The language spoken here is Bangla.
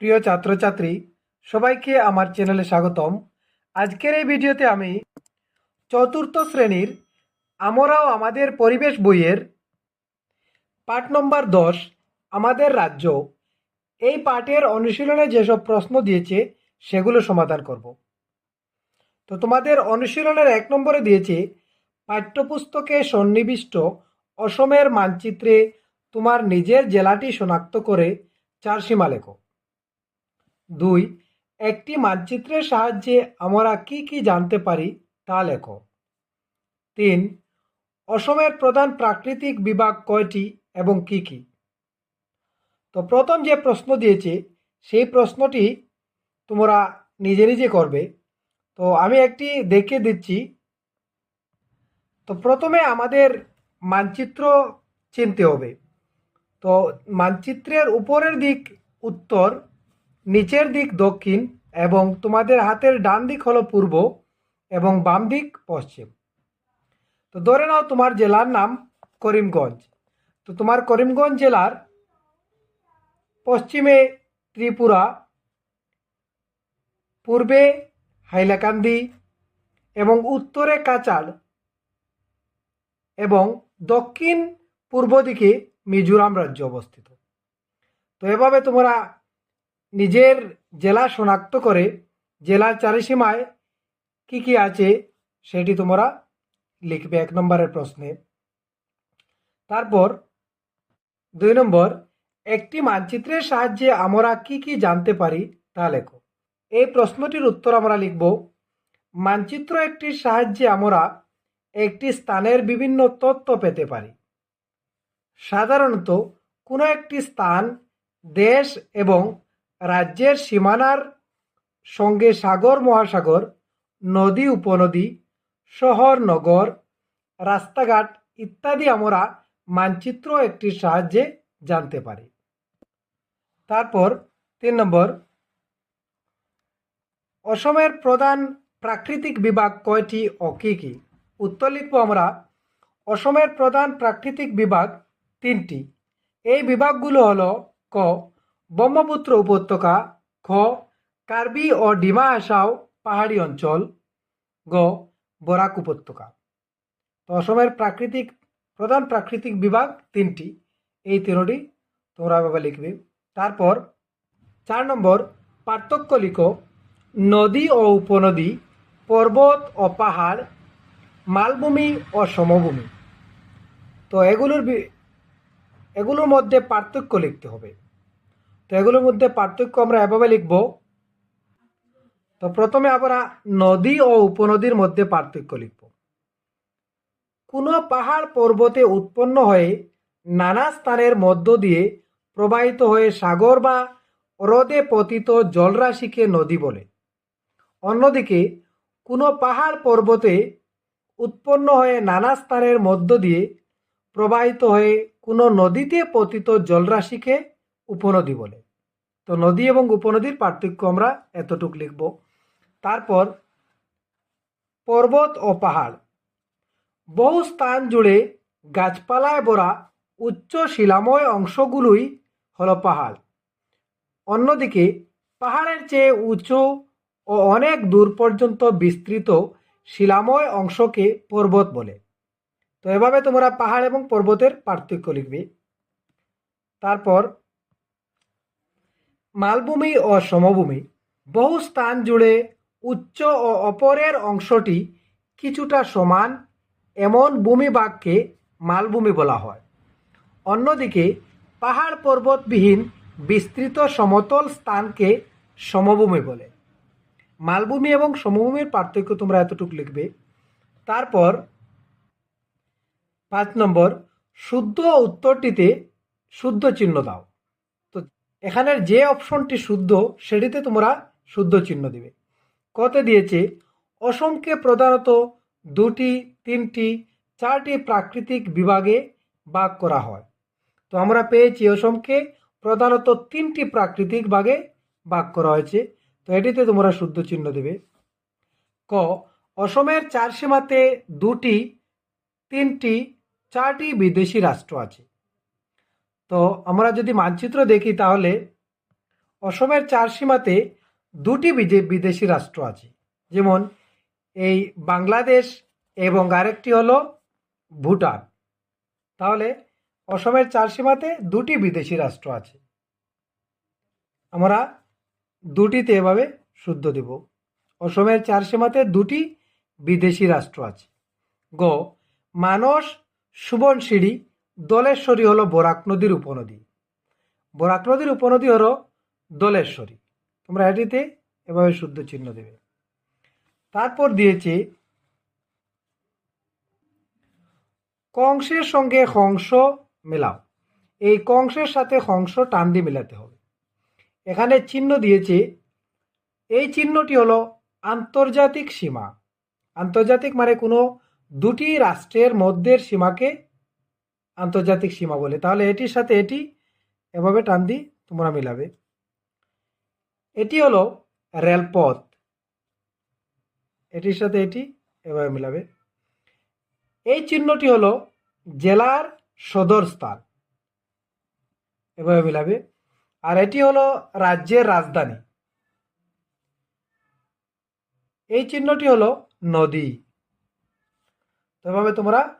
প্রিয় ছাত্রছাত্রী, সবাইকে আমার চ্যানেলে স্বাগতম। আজকের এই ভিডিওতে আমি চতুর্থ শ্রেণির আমরাও আমাদের পরিবেশ বইয়ের পাঠ নম্বর দশ, আমাদের রাজ্য, এই পাঠের অনুশীলনে যেসব প্রশ্ন দিয়েছে, সেগুলো সমাধান করব। তো তোমাদের অনুশীলনের এক নম্বরে দিয়েছে, পাঠ্যপুস্তকে সন্নিবিষ্ট অসমের মানচিত্রে তোমার নিজের জেলাটি শনাক্ত করে চার সীমা লেখো। দুই, একটি মানচিত্রের সাহায্যে আমরা কি কি জানতে পারি তা লেখো। তিন, অসমের প্রধান প্রাকৃতিক বিভাগ কয়টি এবং কি কি? তো প্রথম যে প্রশ্ন দিয়েছে, সেই প্রশ্নটি তোমরা নিজে নিজে করবে। তো আমি একটি দেখে দিচ্ছি। তো প্রথমে আমাদের মানচিত্র চিনতে হবে। তো মানচিত্রের উপরের দিক উত্তর নিচের দিক দক্ষিণ এবং তোমাদের হাতের ডান দিক হলো পূর্ব এবং বাম দিক পশ্চিম। তো ধরে নাও তোমার জেলার নাম করিমগঞ্জ। তো তোমার করিমগঞ্জ জেলার পশ্চিমে ত্রিপুরা, পূর্বে হাইলাকান্দি এবং উত্তরে কাচাড় এবং দক্ষিণ পূর্ব দিকে মিজোরাম রাজ্য অবস্থিত। তো এভাবে তোমরা নিজের জেলা শনাক্ত করে জেলার চারিসীমায় কি কি আছে সেটি তোমরা লিখবে এক নম্বরের প্রশ্নে। তারপর দুই নম্বর, একটি মানচিত্রের সাহায্যে আমরা কি কি জানতে পারি তা লেখো। এই প্রশ্নটির উত্তর আমরা লিখব, মানচিত্র একটির সাহায্যে আমরা একটি স্থানের বিভিন্ন তথ্য পেতে পারি। সাধারণত কোনো একটি স্থান, দেশ এবং রাজ্যের সীমানার সঙ্গে সাগর, মহাসাগর, নদী, উপনদী, শহর, নগর, রাস্তাঘাট ইত্যাদি আমরা মানচিত্র একটির সাহায্যে জানতে পারি। তারপর তিন নম্বর, অসমের প্রধান প্রাকৃতিক বিভাগ কয়টি ও কী কী? উত্তর লিখব আমরা, অসমের প্রধান প্রাকৃতিক বিভাগ তিনটি। এই বিভাগগুলো হলো ক ব্রহ্মপুত্র উপত্যকা খ কার্বি ও ডিমা আসাও পাহাড়ি অঞ্চল, গ, বরাক উপত্যকা। তো অসমের প্রাকৃতিক, প্রধান প্রাকৃতিক বিভাগ তিনটি। এই তিনটি তোমরা এভাবে লিখবে। তারপর চার নম্বর, পার্থক্য লিখো। নদী ও উপনদী, পর্বত ও পাহাড়, মালভূমি ও সমভূমি। তো এগুলোর এগুলোর মধ্যে পার্থক্য লিখতে হবে। তো এগুলোর মধ্যে পার্থক্য আমরা এভাবে লিখব। তো প্রথমে আমরা নদী ও উপনদীর মধ্যে পার্থক্য লিখব। কোনো পাহাড় পর্বতে উৎপন্ন হয়ে নানা স্থানের মধ্য দিয়ে প্রবাহিত হয়ে সাগর বা হ্রদে পতিত জলরাশিকে নদী বলে। অন্যদিকে, কোনো পাহাড় পর্বতে উৎপন্ন হয়ে নানা স্থানের মধ্য দিয়ে প্রবাহিত হয়ে কোনো নদীতে পতিত জলরাশিকে উপনদী বলে। তো নদী এবং উপনদীর পার্থক্য আমরা এতটুক লিখব। তারপর পর্বত ও পাহাড়। বহু স্থান জুড়ে গাছপালায় ভরা উচ্চ শিলাময় অংশগুলোই হলো পাহাড়। অন্যদিকে পাহাড়ের চেয়ে উঁচু ও অনেক দূর পর্যন্ত বিস্তৃত শিলাময় অংশকে পর্বত বলে। তো এভাবে তোমরা পাহাড় এবং পর্বতের পার্থক্য লিখবে। তারপর মালভূমি ও সমভূমি। বহু স্থান জুড়ে উচ্চ ও অপরের অংশটি কিছুটা সমান, এমন ভূমি ভূমিভাগকে মালভূমি বলা হয়। অন্যদিকে, পাহাড় পর্বতবিহীন বিস্তৃত সমতল স্থানকে সমভূমি বলে। মালভূমি এবং সমভূমির পার্থক্য তোমরা এতটুকু লিখবে। তারপর পাঁচ নম্বর, শুদ্ধ উত্তরটিতে শুদ্ধ চিহ্ন দাও। এখানের যে অপশনটি শুদ্ধ, সেটিতে তোমরা শুদ্ধ চিহ্ন দিবে। কতে দিয়েছে, অসমকে প্রধানত দুটি, তিনটি, চারটি প্রাকৃতিক বিভাগে ভাগ করা হয়। তো আমরা পেয়েছি অসমকে প্রধানত তিনটি প্রাকৃতিক ভাগে ভাগ করা হয়েছে। তো এটিতে তোমরা শুদ্ধ চিহ্ন দেবে। ক, অসমের চার সীমাতে দুটি, তিনটি, চারটি বিদেশি রাষ্ট্র আছে। তো আমরা যদি মানচিত্র দেখি তাহলে অসমের চার সীমাতে দুটি বিদে- বিদেশি রাষ্ট্র আছে। যেমন এই বাংলাদেশ এবং আরেকটি হলো ভুটান। তাহলে অসমের চার সীমাতে দুটি বিদেশি রাষ্ট্র আছে। আমরা দুটিতে এভাবে শুদ্ধ দেব। অসমের চার সীমাতে দুটি বিদেশি রাষ্ট্র আছে। গ, মানস সুবনশিরি দলেশ্বরী হলো বরাক নদীর উপনদী। বরাক নদীর উপনদী হলো দলেশ্বরী। তোমরা এটিতে এভাবে শুদ্ধ চিহ্ন দেবে। তারপর দিয়েছে, কংসের সঙ্গে হংস মেলাও। এই কংসের সাথে হংস টান দিয়ে মেলাতে হবে। এখানে চিহ্ন দিয়েছে, এই চিহ্নটি হলো আন্তর্জাতিক সীমা। আন্তর্জাতিক মানে কোনো দুটি রাষ্ট্রের মধ্যের সীমাকে আন্তর্জাতিক সীমা বলে। তাহলে এটির সাথে এটি এভাবে টান দিয়ে তোমরা মিলাবে। এটি হলো রেলপথ। এটির সাথে এটি এভাবে মিলাবে। এই চিহ্নটি হলো জেলার সদর স্থান। এভাবে মিলাবে। আর এটি হলো রাজ্যের রাজধানী। এই চিহ্নটি হলো নদী। তো এভাবে তোমরা